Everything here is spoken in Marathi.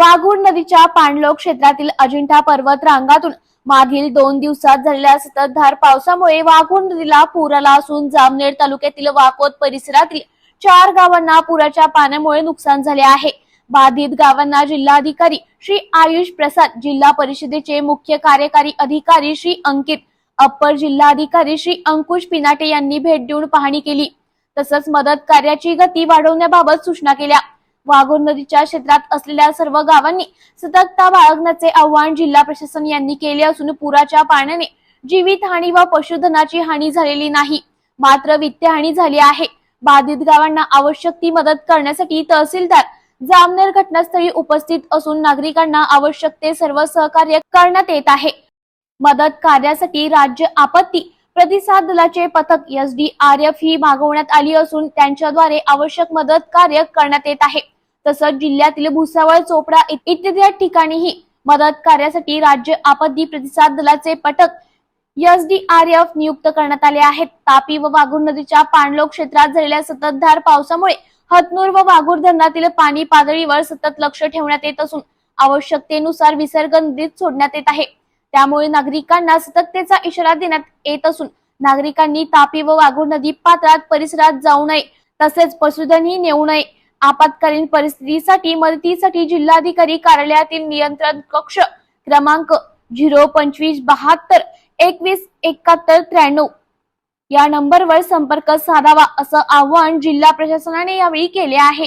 वाघूर नदीच्या पाणलोक क्षेत्रातील अजिंठा पर्वत रांगातून मागील दोन दिवसात झालेल्या सततधार पावसामुळे वाघूर नदीला पूर आला असून जामनेर तालुक्यातील वाकोत परिसरातील चार गावांना पुराच्या पाण्यामुळे नुकसान झाले आहे. बाधित गावांना जिल्हाधिकारी श्री आयुष प्रसाद जिल्हा परिषदेचे मुख्य कार्यकारी अधिकारी श्री अंकित अप्पर जिल्हाधिकारी श्री अंकुश पिनाटे यांनी भेट देऊन पाहणी केली. तसंच मदत कार्याची गती वाढवण्याबाबत सूचना केल्या. वाघोर नदीच्या क्षेत्रात असलेल्या सर्व गावांनी सतर्कता बाळगण्याचे आवाहन जिल्हा प्रशासन यांनी केले असून पुराच्या पाण्याने जीवितहानी व पशुधनाची हानी झालेली नाही. मात्र वित्तहानी झाली आहे. बाधित गावांना आवश्यक ती मदत करण्यासाठी तहसीलदार जामनेर घटनास्थळी उपस्थित असून नागरिकांना आवश्यक ते सर्व सहकार्य करण्यात येत आहे. मदत कार्यासाठी राज्य आपत्ती प्रतिसाद दलाचे पथक एस डी आर एफ ही मागवण्यात आली असून त्यांच्याद्वारे आवश्यक मदत कार्य करण्यात येत आहे. तसंच जिल्ह्यातील भुसावळ चोपडा इत्यादी ठिकाणीही मदत कार्यासाठी राज्य आपत्ती प्रतिसाद दलाचे पथक एस डी आर एफ नियुक्त करण्यात आले आहेत. तापी व वाघूर नदीच्या पाणलोक क्षेत्रात झालेल्या सततधार पावसामुळे हतनूर व वाघूर धरणातील पाणी पातळीवर सतत लक्ष ठेवण्यात येत असून आवश्यकतेनुसार विसर्ग नदीत सोडण्यात येत आहे. त्यामुळे नागरिकांना सतर्कतेचा इशारा देण्यात येत असून नागरिकांनी तापी व वाघूर नदी पात्रात परिसरात जाऊ नये तसेच पशुधनही नेऊ नये. आपत्कालीन परिस्थितीसाठी मदतीसाठी जिल्हाधिकारी कार्यालयातील नियंत्रण कक्ष क्रमांक झिरो पंचवीस बहात्तर एकवीस एकाहत्तर त्र्याण्णव या नंबरवर संपर्क साधावा असं आवाहन जिल्हा प्रशासनाने यावेळी केले आहे.